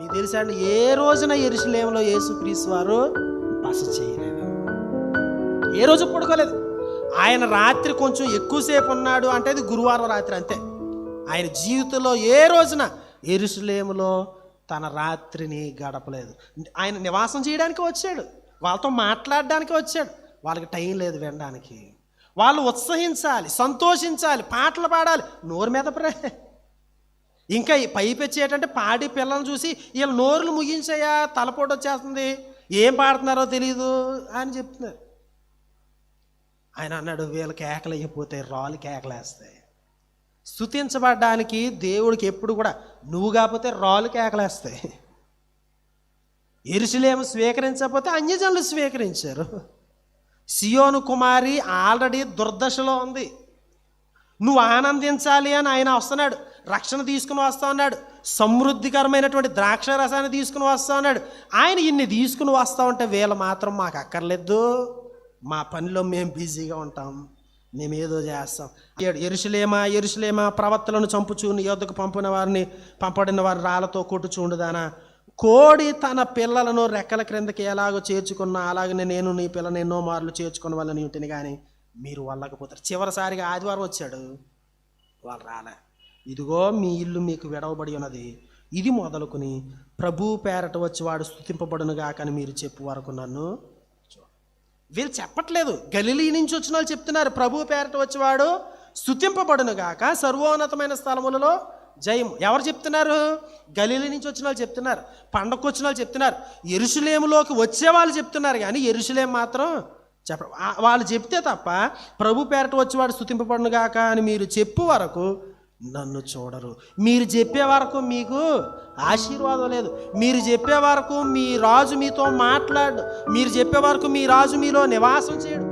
మీకు తెలుసా అండి? ఏ రోజున ఎరుసలేంలో యేసుక్రీస్తు వారు బస చేయలేదు. ఏ రోజు పడుకోలేదు. ఆయన రాత్రి కొంచెం ఎక్కువసేపు ఉన్నాడు అంటే అది గురువారం రాత్రి అంతే. ఆయన జీవితంలో ఏ రోజున ఎరుసలేములో తన రాత్రిని గడపలేదు. ఆయన నివాసం చేయడానికి వచ్చాడు. వాళ్ళతో మాట్లాడడానికి వచ్చాడు. వాళ్ళకి టైం లేదు వినడానికి. వాళ్ళు ఉత్సహించాలి సంతోషించాలి పాటలు పాడాలి. నోరు మీద ప్రే ఇంకా ఈ పైపెచ్చి పాడి పిల్లల్ని చూసి వీళ్ళ నోరులు ముగించాయా తలపోటు వచ్చేస్తుంది. ఏం పాడుతున్నారో తెలియదు అని చెప్తున్నారు. ఆయన అన్నాడు వీళ్ళ కేకలు అయిపోతే రాళ్ళు కేకలేస్తాయి. స్థుతించబడ్డానికి దేవుడికి ఎప్పుడు కూడా నువ్వు కాకపోతే రాళ్ళు కేకలేస్తాయి. ఎరుసలేము స్వీకరించకపోతే అన్యజనులు స్వీకరించారు. సియోను కుమారి ఆల్రెడీ దుర్దశలో ఉంది. నువ్వు ఆనందించాలి అని ఆయన వస్తున్నాడు. రక్షణ తీసుకుని వస్తా ఉన్నాడు. సమృద్ధికరమైనటువంటి ద్రాక్ష రసాన్ని తీసుకుని వస్తా ఉన్నాడు. ఆయన ఇన్ని తీసుకుని వస్తా ఉంటే వీళ్ళు మాత్రం మాకు అక్కర్లేదు. మా పనిలో మేము బిజీగా ఉంటాం. మేమేదో చేస్తాం. ఎరుసలేమా ఎరుసలేమా ప్రవక్తలను చంపుచూ నీ యొద్దకు పంపిన వారిని పంపడిన వారి రాళ్ళతో కొట్టుచూండుదానా? కోడి తన పిల్లలను రెక్కల క్రిందకి ఎలాగో చేర్చుకున్నా అలాగనే నేను నీ పిల్లని ఎన్నో మార్లు చేర్చుకున్న వాళ్ళని ఉంటుంది కానీ మీరు వల్లకపోతారు. చివరిసారిగా ఆదివారం వచ్చాడు. వాళ్ళు రాలే. ఇదిగో మీ ఇల్లు మీకు విడవబడి ఉన్నది. ఇది మొదలుకొని ప్రభు పేరట వచ్చి వాడు స్థుతింపబడునుగా కానీ మీరు చెప్పు వరకు నన్ను వీళ్ళు చెప్పట్లేదు. గలిలీ నుంచి వచ్చిన వాళ్ళు చెప్తున్నారు. ప్రభు పేరట వచ్చేవాడు స్థుతింపబడును గాక సర్వోన్నతమైన స్థలములలో జయం ఎవరు చెప్తున్నారు? గలీల నుంచి వచ్చిన వాళ్ళు చెప్తున్నారు. పండగకు వచ్చిన వాళ్ళు చెప్తున్నారు. ఎరుసలేములోకి వచ్చే వాళ్ళు చెప్తున్నారు కానీ ఎరుసలేం మాత్రం చెప్ప వాళ్ళు చెప్తే తప్ప ప్రభు పేరట వచ్చేవాడు స్థుతింపబడును గాక అని మీరు చెప్పు వరకు నన్ను చూడరు. మీరు చెప్పే వరకు మీకు ఆశీర్వాదం లేదు. మీరు చెప్పే వరకు మీ రాజు మీతో మాట్లాడు. మీరు చెప్పే వరకు మీ రాజు మీలో నివాసం చేయడు.